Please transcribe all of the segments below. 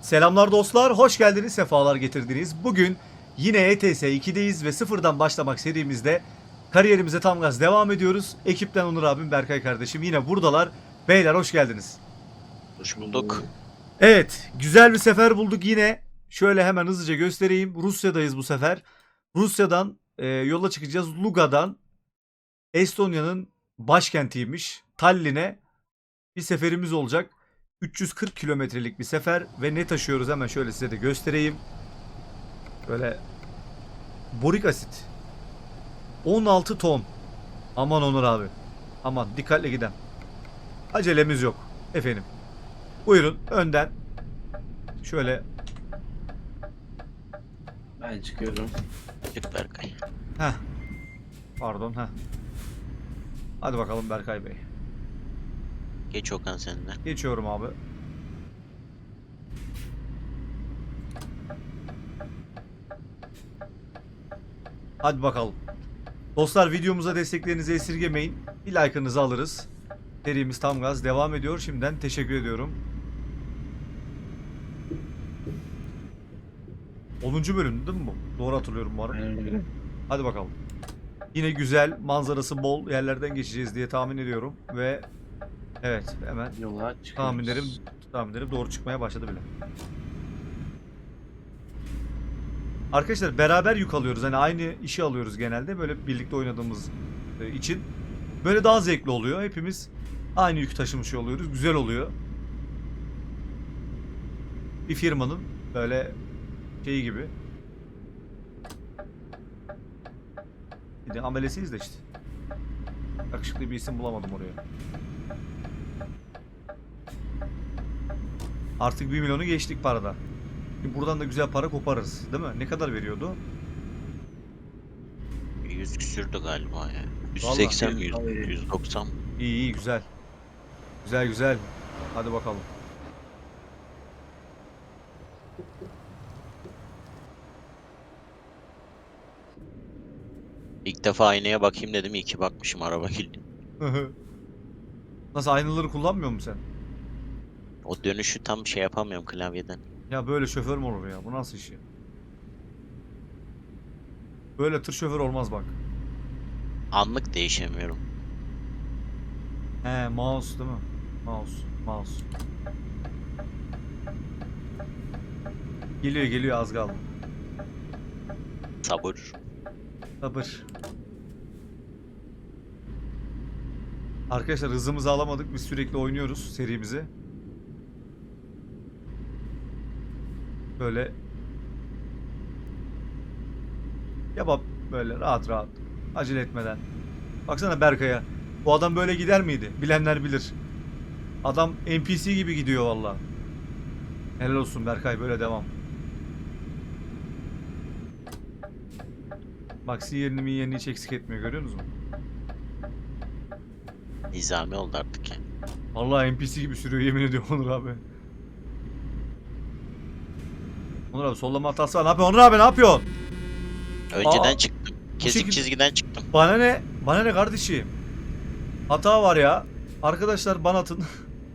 Selamlar dostlar, hoş geldiniz, sefalar getirdiniz. Bugün yine ETS 2'deyiz ve sıfırdan başlamak serimizde kariyerimize tam gaz devam ediyoruz. Ekipten Onur abim, Berkay kardeşim yine buradalar. Beyler hoş geldiniz. Hoş bulduk. Evet, güzel bir sefer bulduk yine. Şöyle hemen hızlıca göstereyim. Rusya'dayız bu sefer. Rusya'dan e, yola çıkacağız. Luga'dan Estonya'nın başkentiymiş. Tallinn'e bir seferimiz olacak. 340 kilometrelik bir sefer ve ne taşıyoruz hemen şöyle size de göstereyim. Böyle borik asit. 16 ton. Aman Onur abi. Aman dikkatli giden. Acelemiz yok efendim. Buyurun önden. Şöyle Ben çıkıyorum. Çık Berkay. Heh. Pardon heh. Hadi bakalım Berkay Bey. Geç Okan sen de. Geçiyorum abi. Hadi bakalım. Dostlar videomuza desteklerinizi esirgemeyin. Bir like'ınızı alırız. Serimiz tam gaz devam ediyor. Şimdiden teşekkür ediyorum. 10. bölüm değil mi bu? Doğru hatırlıyorum bu arada. Hadi bakalım. Yine güzel, manzarası bol yerlerden geçeceğiz diye tahmin ediyorum ve evet hemen Yola çıkıyoruz. tahminlerim tahminlerim doğru çıkmaya başladı bile. Arkadaşlar beraber yük alıyoruz. Hani aynı işi alıyoruz genelde böyle birlikte oynadığımız e, için. Böyle daha zevkli oluyor. Hepimiz aynı yükü taşımış oluyoruz. Güzel oluyor. Bir firmanın böyle şeyi gibi. Bir de amelesiyiz de işte. Yakışıklı bir isim bulamadım oraya. Artık 1 milyonu geçtik parada. Şimdi buradan da güzel para koparırız. Değil mi? Ne kadar veriyordu? 100 küsürdü galiba ya. Vallahi 180 mi? vallahi. 100, 190 mı? İyi iyi güzel. Güzel güzel. Hadi bakalım. İlk defa aynaya bakayım dedim. iyi ki bakmışım araba kilidi. Nasıl aynaları kullanmıyor musun sen? O dönüşü tam şey yapamıyorum klavyeden. Ya böyle şoför mü olur ya? Bu nasıl iş ya? Böyle tır şoför olmaz bak. Anlık değişemiyorum. He mouse değil mi? Mouse. Mouse. Geliyor geliyor az kaldı. Sabır. Sabır. Arkadaşlar hızımızı alamadık. Biz sürekli oynuyoruz serimizi. Böyle Yapap böyle rahat rahat. Acele etmeden. Baksana Berkay'a. Bu adam böyle gider miydi? Bilenler bilir. Adam NPC gibi gidiyor valla. Helal olsun Berkay böyle devam. Bak sinyalini minyalini hiç eksik etmiyor görüyor musunuz? Nizami oldu artık ya. Vallahi NPC gibi sürüyor yemin ediyorum Onur abi. Onur abi sollama hatası var. Ne yapıyorsun Onur abi ne yapıyorsun? Önceden Aa, çıktım. Kesik şekilde- çizgiden çıktım. Bana ne? Bana ne kardeşim? Hata var ya. Arkadaşlar bana atın.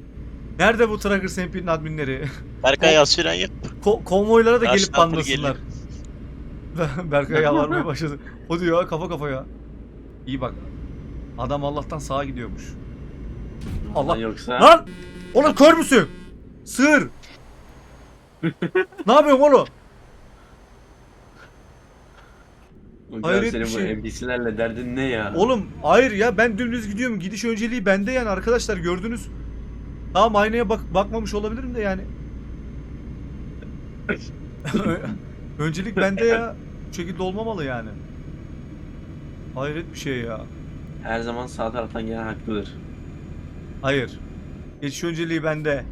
Nerede bu Tracker Sempi'nin adminleri? Berkay az fren yap. Ko- konvoylara da gelip Karşıdan banlasınlar. Berkay yalvarmaya başladı. O diyor kafa kafaya. İyi bak. Adam Allah'tan sağa gidiyormuş. Allah- Allah yoksa. Lan! Oğlum kör müsün? Sığır! Ne yapıyorsun oğlum? Hayret senin bir bu şey. NPC'lerle derdin ne ya? Oğlum hayır ya ben dümdüz gidiyorum. Gidiş önceliği bende yani arkadaşlar gördünüz. Tamam aynaya bak bakmamış olabilirim de yani. Öncelik bende ya. Bu şekilde olmamalı yani. Hayret bir şey ya. Her zaman sağ taraftan gelen haklıdır. Hayır. Geçiş önceliği bende.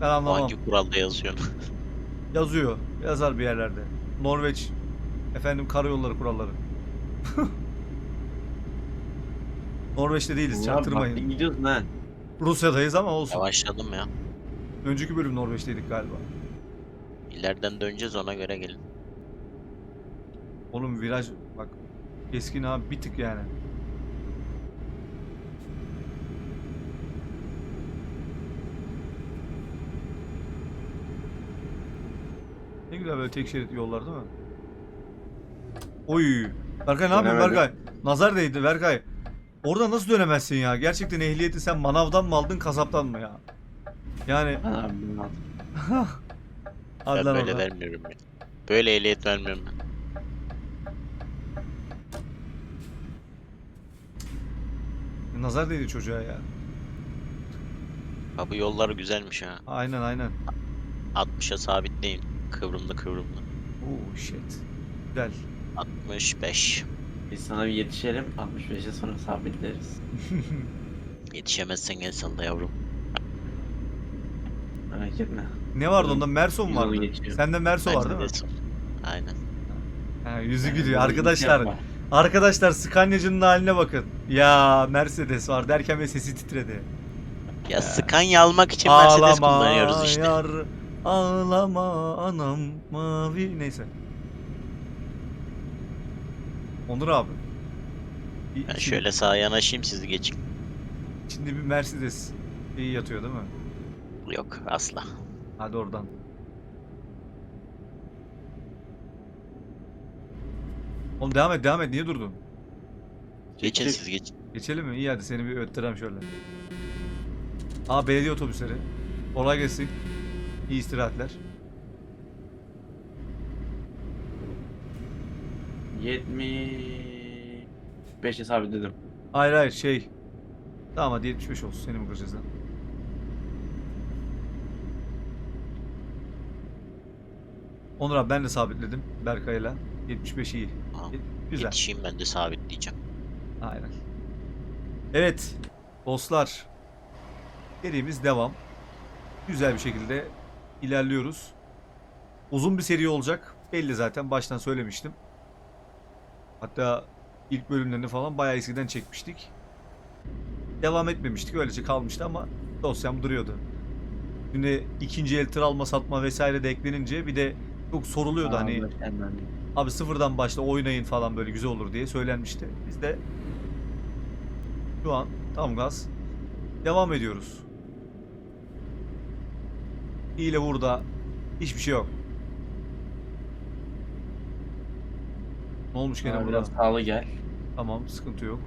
Ben anlamam. hangi kuralda yazıyor? Yazıyor. Yazar bir yerlerde. Norveç. Efendim karayolları kuralları. Norveç'te değiliz Ulan çaktırmayın. bak, gidiyorsun ha. Rusya'dayız ama olsun. Yavaşladım ya. Önceki bölüm Norveç'teydik galiba. İleriden döneceğiz ona göre gelin. Oğlum viraj bak keskin abi bir tık yani. Güzel böyle tek şerit yollar değil mi? Oy. Berkay ne yapıyorsun Dönemedim. Berkay? Nazar değdi Berkay. Orada nasıl dönemezsin ya? Gerçekten ehliyeti sen manavdan mı aldın kasaptan mı ya? Yani aldım. hadi Ben lan böyle oradan. vermiyorum ya. Böyle ehliyet vermiyorum ben. Nazar değdi çocuğa ya. Ha bu yollar güzelmiş ha. Aynen aynen. 60'a sabitleyin. Kıvrımlı kıvrımlı. Oh shit. Güzel. 65. Biz sana bir yetişelim. 65'e sonra sabitleriz. Yetişemezsen gel salla yavrum. Merak etme. Ne vardı onda? Merso mu vardı? geçiyor. Sende Merso var değil mi? Aynen. Ha, yüzü gülüyor. Arkadaşlar, arkadaşlar Scania'cının haline bakın. Ya Mercedes var derken ve sesi titredi. Ya Scania almak için Mercedes kullanıyoruz işte. yar, ağlama anam mavi. Neyse. Onur abi. Ben şimdi- şöyle sağa yanaşayım siz geçin. Şimdi bir Mercedes iyi yatıyor değil mi? Yok asla. Hadi oradan. Oğlum devam et devam et niye durdun? Geçin Çek. siz geçin. Geçelim mi? İyi hadi seni bir öttürem şöyle. Aa belediye otobüsleri. Kolay gelsin. İyi istirahatler. 75'e sabitledim. Hayır hayır şey. Tamam hadi 75 olsun seni mi kıracağız lan? Onur abi ben de sabitledim Berkay'la. 75 iyi. Tamam. Güzel. Yetişeyim ben de sabitleyeceğim. Aynen. Evet. Dostlar. Serimiz devam. Güzel bir şekilde ilerliyoruz. Uzun bir seri olacak. Belli zaten. Baştan söylemiştim. Hatta ilk bölümlerini falan bayağı eskiden çekmiştik. Devam etmemiştik. Öylece kalmıştı ama dosyam duruyordu. Şimdi ikinci el tır alma satma vesaire de eklenince bir de çok soruluyordu hani Aa, hemen. Abi sıfırdan başla oynayın falan böyle güzel olur diye söylenmişti. Biz de şu an tam gaz devam ediyoruz. Hile burada hiçbir şey yok. Ne olmuş gene burada? biraz sağlı gel. Tamam sıkıntı yok.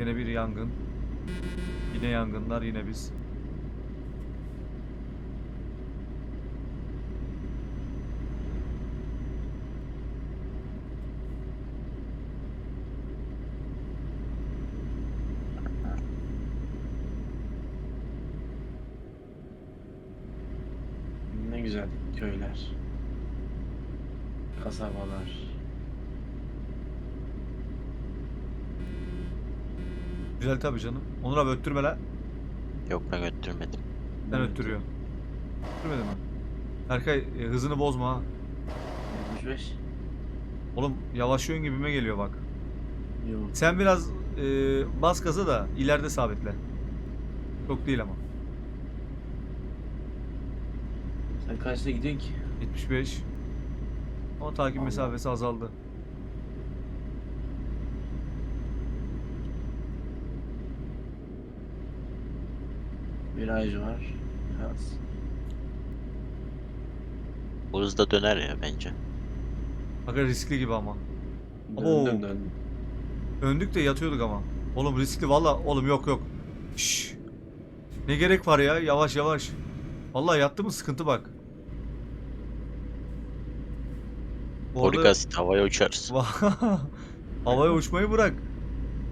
Yine bir yangın. Yine yangınlar yine biz. Ne güzel köyler. Kasabalar. Güzel tabii canım. Onur abi öttürme lan. Yok ben götürmedim. Sen öttürüyor. Öttürmedi mi? Berkay e, hızını bozma ha. 75. Oğlum yavaşlıyorsun gibime geliyor bak. Yok. Sen biraz e, bas gaza da ileride sabitle. Çok değil ama. Sen kaçta gidiyorsun ki? 75. Ama takip mesafesi azaldı. Viraj var. Biraz. Bu hızda döner ya bence. Bakın riskli gibi ama. Döndüm Oo. döndüm. Döndük de yatıyorduk ama. Oğlum riskli valla. Oğlum yok yok. Şşş. Ne gerek var ya? Yavaş yavaş. Vallahi yattı mı sıkıntı bak. Bu arada- asit havaya uçarız. Havaya uçmayı bırak.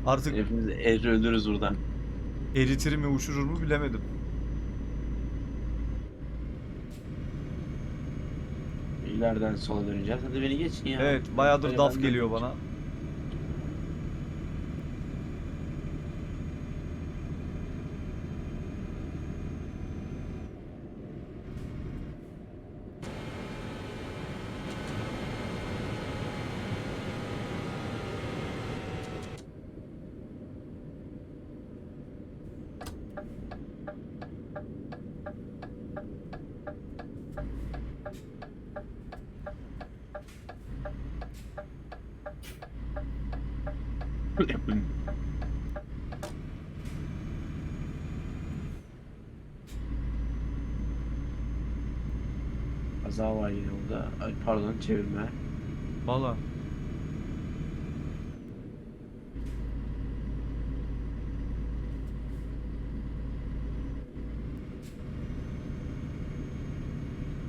Artık Hepimiz erir ölürüz buradan. eritir mi uçurur mu bilemedim. İleriden sola döneceğiz. Hadi beni geç ya. Evet bayağıdır daf ben de- geliyor bana. bin. Kaza var yine burada. Ay pardon çevirme. Valla.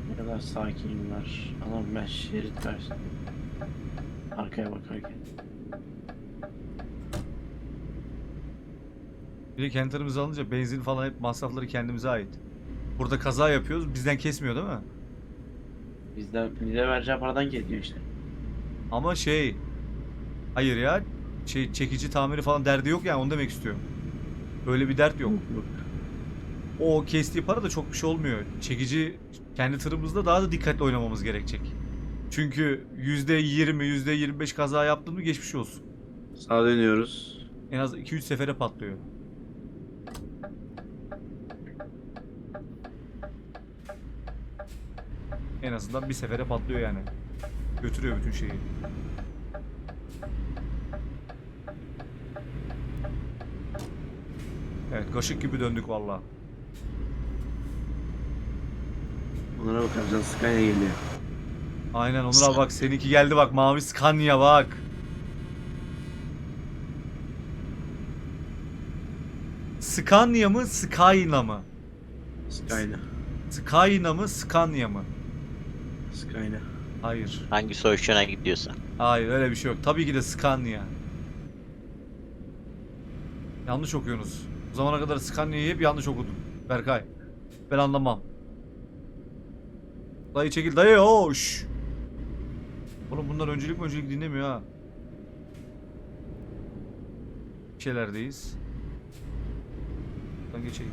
Ne kadar sakinler. Anam ben şerit versin. Arkaya bakarken. Bir de kentlerimizi alınca benzin falan hep masrafları kendimize ait. Burada kaza yapıyoruz. Bizden kesmiyor değil mi? Bizden bize vereceği paradan geliyor işte. Ama şey... Hayır ya. Şey çekici tamiri falan derdi yok yani onu demek istiyorum. Öyle bir dert yok. O kestiği para da çok bir şey olmuyor. Çekici kendi tırımızda daha da dikkatli oynamamız gerekecek. Çünkü %20, %25 kaza yaptın mı geçmiş olsun. Sağa dönüyoruz. En az 2-3 sefere patlıyor. En azından bir sefere patlıyor yani. Götürüyor bütün şeyi. Evet, kaşık gibi döndük valla. Onlara bakacağız. Scania geliyor. Aynen Onur abi bak seninki geldi bak mavi Scania bak. Scania mı Skyna mı? Scania. Skyna mı Scania mı? Scania. Hayır. Hangi soyuşuna gidiyorsa. Hayır öyle bir şey yok. Tabii ki de Scania. Yanlış okuyorsunuz. Bu zamana kadar Scania'yı hep yanlış okudum. Berkay. Ben anlamam. Dayı çekil dayı hoş. Oğlum bunlar öncelik mi öncelik dinlemiyor ha. Bir şeylerdeyiz. Buradan geçeyim.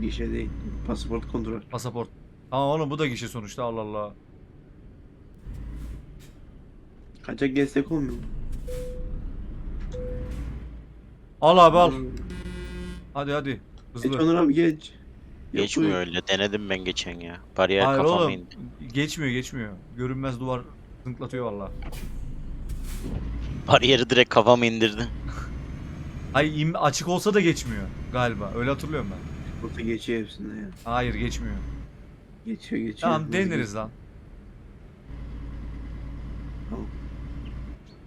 Gişe değil. Pasaport kontrol. Pasaport. Ama oğlum bu da gişe sonuçta Allah Allah. Kaçak destek olmuyor mu? Al abi al. Hadi hadi. Geç Hızlı. Onur abi geç. Geçmiyor Yapıyor. öyle. Denedim ben geçen ya. Bariyer Hayır kafama oğlum. indi. Geçmiyor geçmiyor. Görünmez duvar zınklatıyor valla. Bariyeri direkt kafama indirdi. Ay im açık olsa da geçmiyor galiba. Öyle hatırlıyorum ben. Burada geçiyor hepsinde ya. Hayır geçmiyor. Geçiyor geçiyor. Tamam deneriz lan. Tamam.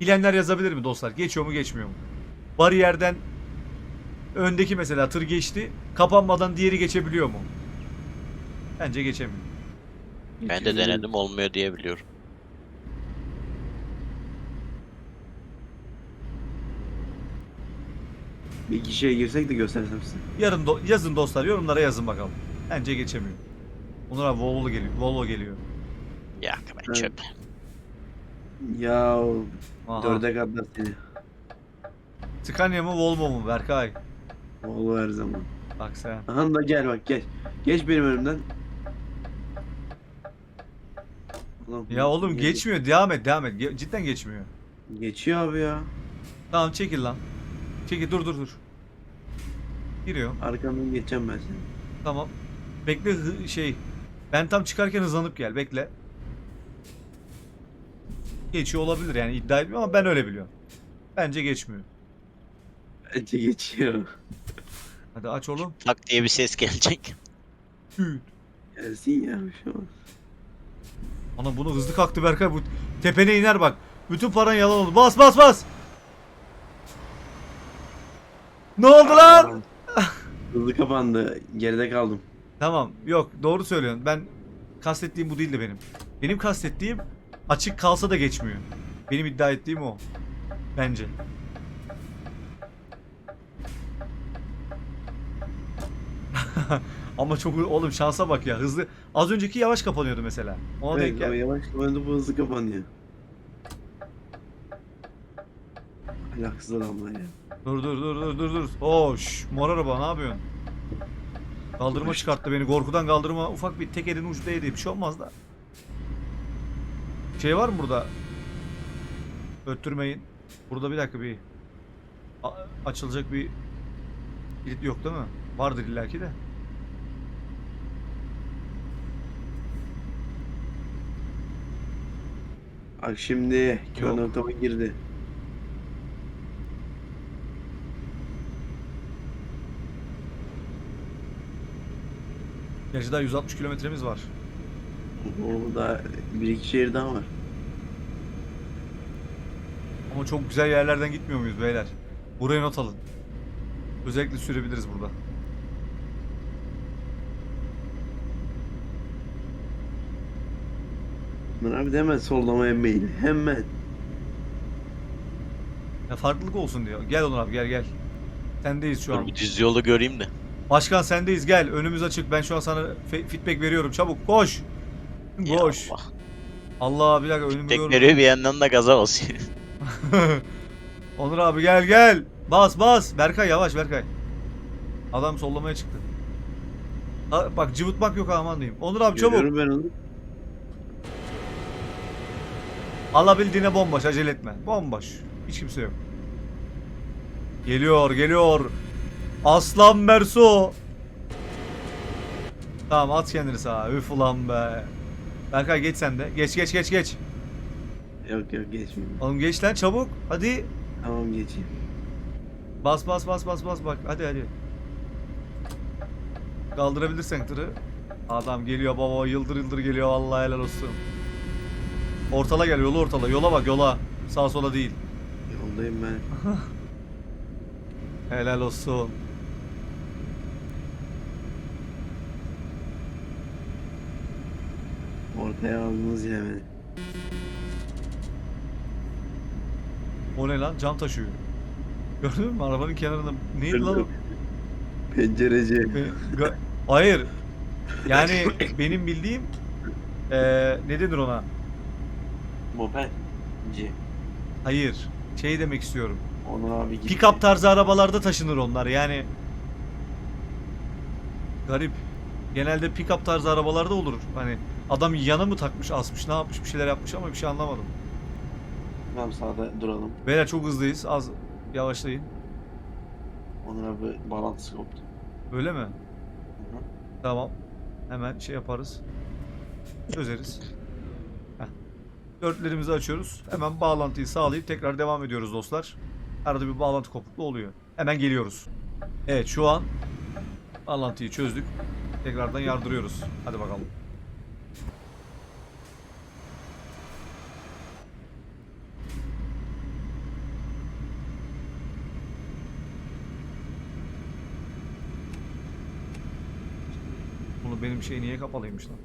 Bilenler yazabilir mi dostlar? Geçiyor mu geçmiyor mu? Bariyerden öndeki mesela tır geçti. Kapanmadan diğeri geçebiliyor mu? Bence geçemiyor. Ben de denedim olmuyor diye biliyorum. Bir kişiye girsek de göstersem size. Yarın do- yazın dostlar yorumlara yazın bakalım. Bence geçemiyor. Onur abi Volvo geliyor. Volvo geliyor. Ya ben Evet. çöp. Ya Aha. dörde kadar seni. Scania mı Volvo mu Berkay? Volvo her zaman. Bak sen. Aha da gel bak gel. Geç benim önümden. Ulan, Ya oğlum niye- geçmiyor. Devam et devam et. Ge- cidden geçmiyor. Geçiyor abi ya. Tamam çekil lan. Çekil dur dur dur. Giriyor. Arkamdan geçeceğim ben seni. Tamam. Bekle hı- şey. Ben tam çıkarken hızlanıp gel. Bekle. Geçiyor olabilir yani iddia etmiyorum ama ben öyle biliyorum. Bence geçmiyor. Bence geçiyor. Hadi aç oğlum. Tak diye bir ses gelecek. Gelsin ya bir şey olmaz. Ana bunu hızlı kalktı Berkay bu tepene iner bak. Bütün paran yalan oldu. Bas bas bas. Ne oldu lan? Hızlı kapandı. Geride kaldım. Tamam yok doğru söylüyorsun. Ben kastettiğim bu değildi benim. Benim kastettiğim açık kalsa da geçmiyor. Benim iddia ettiğim o. Bence. Ama çok oğlum şansa bak ya hızlı. Az önceki yavaş kapanıyordu mesela. Ona denk Evet, gel. ama yavaş kapandı bu hızlı kapanıyor. Alaksız adamlar ya. Dur dur dur dur dur dur. Hoş. Mor araba ne yapıyorsun? Kaldırıma çıkarttı beni. Korkudan kaldırıma ufak bir tek elin ucu değdi. Bir şey olmaz da. Şey var mı burada? Öttürmeyin. Burada bir dakika bir A- açılacak bir kilit yok değil mi? Vardır illaki de. Bak şimdi kör noktama girdi. Gerçi daha 160 kilometremiz var. O da bir iki şehir daha var. Ama çok güzel yerlerden gitmiyor muyuz beyler? Buraya not alın. Özellikle sürebiliriz burada. Bunlar abi de hemen sollamaya meyil. Hemen. Ya farklılık olsun diyor. Gel Onur abi gel gel. Sendeyiz şu Dur an. bir düz yolu göreyim de. Başkan sendeyiz gel. Önümüz açık. Ben şu an sana fe- feedback veriyorum. Çabuk koş. Ya Koş. Allah. Allah bir dakika önümü Tek görmüyorum. veriyor bir yandan da gaza basıyor. Onur abi gel gel. Bas bas. Berkay yavaş Berkay. Adam sollamaya çıktı. Ha, bak cıvıtmak yok aman diyeyim. Onur abi çabuk. Görüyorum ben onu. Alabildiğine bomboş acele etme. Bomboş. Hiç kimse yok. Geliyor geliyor. Aslan Merso. Tamam at kendini sağa. Üf ulan be. Berkay geç sen de. Geç geç geç geç. Yok yok geçmeyeyim. Oğlum geç lan çabuk. Hadi. Tamam geçeyim. Bas bas bas bas bas bak. Hadi hadi. Kaldırabilirsen tırı. Adam geliyor baba yıldır yıldır geliyor vallahi helal olsun. Ortala gel yolu ortala. Yola bak yola. Sağa sola değil. Yoldayım ben. Helal olsun. Ortaya aldınız beni. O ne lan? Cam taşıyor. Gördün mü? Arabanın kenarında. Neydi lan o? Pencereci. Hayır. Yani benim bildiğim eee ne denir ona? Mopedci. Hayır. Şey demek istiyorum. Onur abi gitti. Pick-up tarzı arabalarda taşınır onlar yani. Garip. Genelde pick-up tarzı arabalarda olur. Hani adam yana mı takmış, asmış, ne yapmış, bir şeyler yapmış ama bir şey anlamadım. Tamam sağda duralım. Beyler çok hızlıyız. Az yavaşlayın. Onur abi bağlantısı koptu. Öyle mi? Hı hı. Tamam. Hemen şey yaparız. Çözeriz. Heh. Dörtlerimizi açıyoruz. Hemen bağlantıyı sağlayıp tekrar devam ediyoruz dostlar. Arada bir bağlantı kopukluğu oluyor. Hemen geliyoruz. Evet şu an bağlantıyı çözdük. Tekrardan yardırıyoruz. Hadi bakalım. Bunu benim şey niye kapalıymış lan?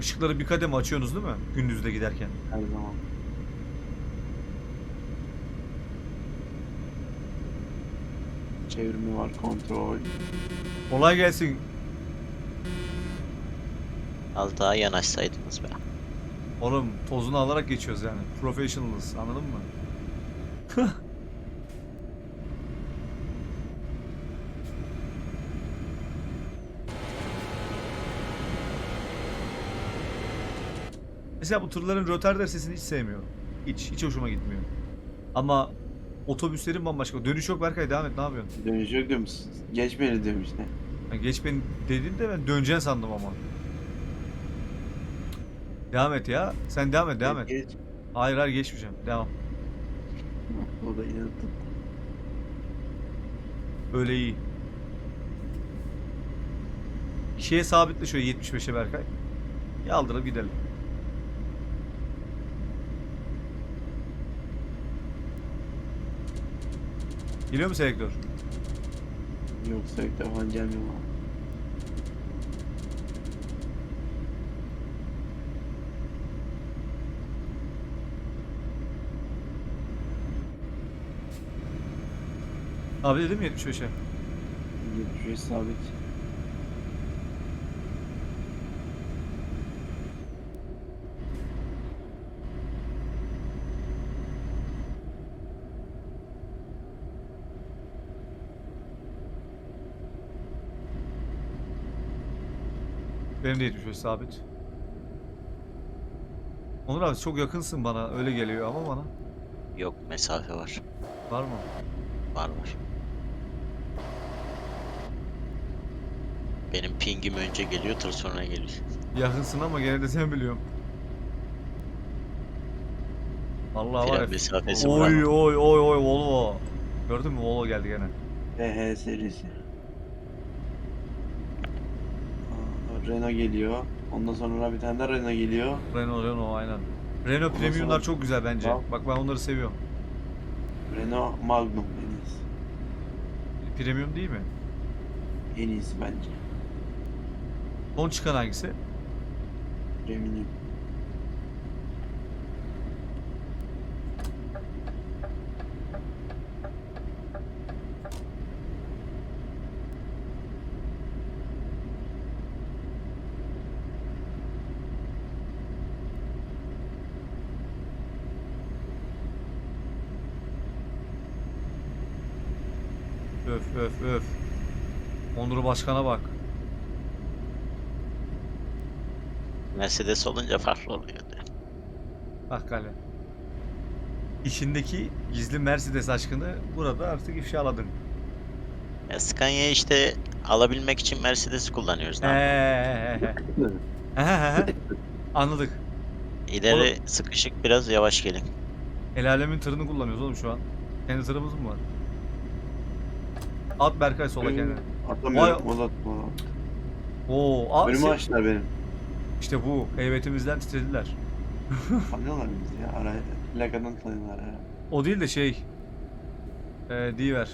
Işıkları bir kademe açıyorsunuz değil mi? Gündüzde giderken. Her zaman. Çevirme var, kontrol. Kolay gelsin. Az daha yanaşsaydınız be. Oğlum tozunu alarak geçiyoruz yani. Professionalız anladın mı? Mesela bu tırların rötarder sesini hiç sevmiyorum. Hiç, hiç hoşuma gitmiyor. Ama otobüslerin bambaşka. Dönüş yok Berkay devam et ne yapıyorsun? Dönüş yok diyorum. Geç beni diyorum işte. Ha, geç beni dedin de ben döneceğini sandım ama. Devam et ya. Sen devam et devam et. Geç. Hayır hayır geçmeyeceğim. Devam. O da inandım. Öyle iyi. Şeye sabitle şöyle 75'e Berkay. Yaldırıp gidelim. Geliyor mu selektör? Yok sürekli falan gelmiyor bana. Abi dedim 75'e. 75 sabit. Benim de 75 sabit. Onur abi çok yakınsın bana öyle geliyor ama bana. Yok mesafe var. Var mı? Var var. Benim pingim önce geliyor, tır sonra geliyor. Yakınsın ama gene de sen biliyorum. Allah var. Fren mesafesi var. Oy oy oy oy Volvo. Gördün mü Volvo geldi gene. HH serisi. Renault geliyor. Ondan sonra bir tane de Renault geliyor. Renault Renault aynen. Renault Ondan Premium'lar sonra- çok güzel bence. Tamam. Bak ben onları seviyorum. Renault Magnum en iyisi. Premium değil mi? En iyisi bence. Son çıkan hangisi? Eminim. Başkan'a bak. Mercedes olunca farklı oluyor. Bak kale. İçindeki gizli Mercedes aşkını burada artık ifşaladın. Ya Scania'yı işte alabilmek için Mercedes kullanıyoruz. Eee. Anladık. İleri sıkışık biraz yavaş gelin. El alemin tırını kullanıyoruz oğlum şu an. Kendi tırımız mı var? At Berkay sola kendini. Atamıyorum. Da o da. Oo, a, Önümü se- açtılar benim. işte bu. Heybetimizden titrediler. Tanıyorlar bizi ya. Ara, plakadan tanıyorlar ya. O değil de şey. Ee, diyiver.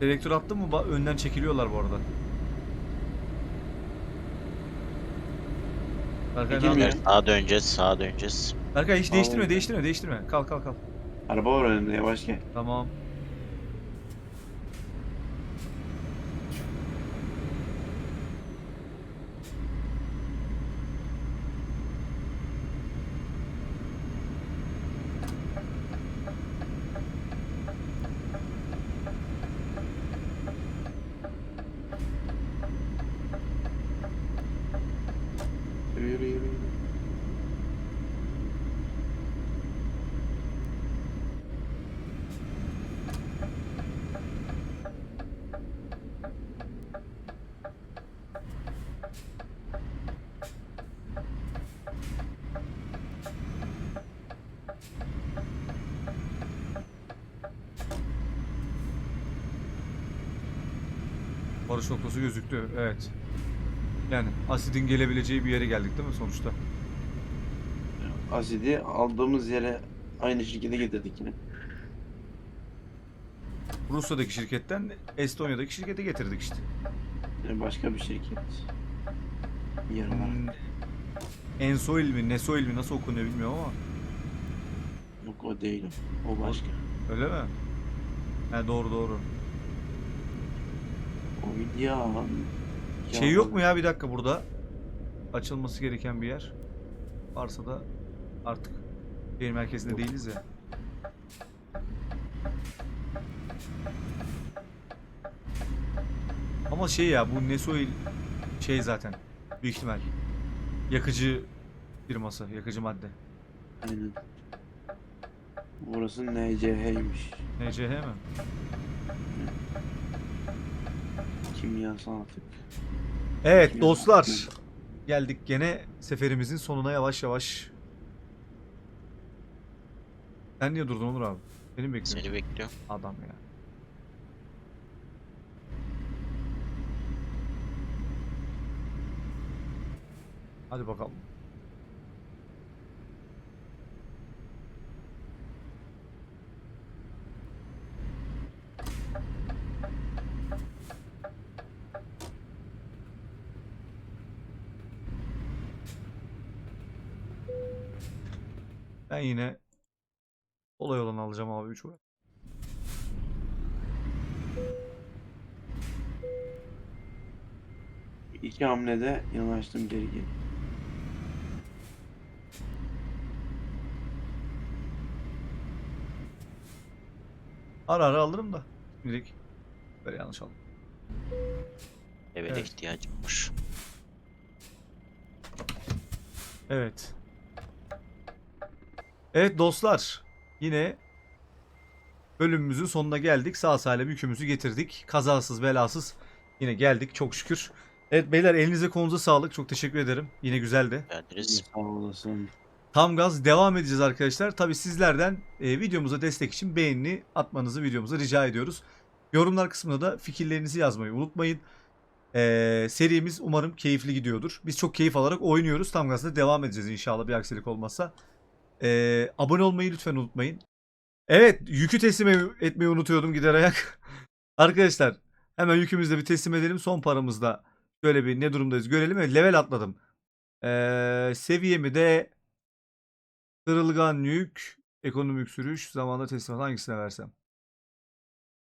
Selektör attın mı ba- önden çekiliyorlar bu arada. Berkay ne Çekilmiyor. yapıyorsun? Sağa döneceğiz, sağa döneceğiz. Berkay hiç değiştirme, Vallahi. değiştirme, değiştirme. Kalk kalk kalk. Araba var önümde yavaş gel. Tamam. Barış noktası gözüktü. Evet. Yani asidin gelebileceği bir yere geldik değil mi sonuçta? Asidi aldığımız yere aynı şirkete getirdik yine. Rusya'daki şirketten Estonya'daki şirkete getirdik işte. Yani başka bir şirket. Yer olarak. Hmm. Ensoil mi, Nesoil mi nasıl okunuyor bilmiyorum ama. Yok o değil. O başka. Öyle mi? He doğru doğru. O ya. Şey yok mu ya bir dakika burada? Açılması gereken bir yer. Varsa da artık şehir merkezinde Yok. değiliz ya. Ama şey ya bu Nesoil şey zaten büyük ihtimal yakıcı firması, yakıcı madde. Aynen. Burası NCH'ymiş. NCH mi? Kimyasal atık. Evet Kimyasal dostlar. atık. Geldik gene seferimizin sonuna yavaş yavaş. Sen niye durdun Onur abi? Seni bekliyorum. Seni bekliyorum. Adam ya. Hadi bakalım. Ben yine olay olan alacağım abi 3 İki hamlede yanaştım geri geri. Ara ara alırım da. Şimdilik böyle yanlış aldım. Eve Evet. ihtiyacım var. Evet. Evet dostlar. Yine bölümümüzün sonuna geldik. Sağ salim yükümüzü getirdik. Kazasız belasız yine geldik çok şükür. Evet beyler elinize kolunuza sağlık. Çok teşekkür ederim. Yine güzeldi. Geldiniz. Sağ olasın. Tam gaz devam edeceğiz arkadaşlar. Tabi sizlerden e, videomuza destek için beğeni atmanızı videomuza rica ediyoruz. Yorumlar kısmına da fikirlerinizi yazmayı unutmayın. Ee, serimiz umarım keyifli gidiyordur. Biz çok keyif alarak oynuyoruz. Tam gazla devam edeceğiz inşallah bir aksilik olmazsa. Ee, abone olmayı lütfen unutmayın. Evet yükü teslim etmeyi unutuyordum gider ayak. Arkadaşlar hemen yükümüzü de bir teslim edelim. Son paramızda şöyle bir ne durumdayız görelim. Evet, level atladım. Ee, seviyemi de kırılgan yük, ekonomik sürüş, zamanda teslimat hangisine versem?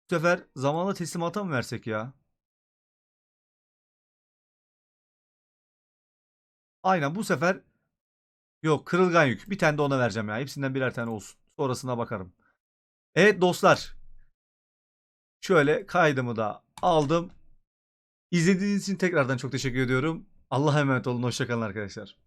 Bu sefer zamanla teslimata mı versek ya? Aynen bu sefer yok kırılgan yük. Bir tane de ona vereceğim ya. Hepsinden birer tane olsun. Sonrasına bakarım. Evet dostlar. Şöyle kaydımı da aldım. İzlediğiniz için tekrardan çok teşekkür ediyorum. Allah'a emanet olun. Hoşçakalın arkadaşlar.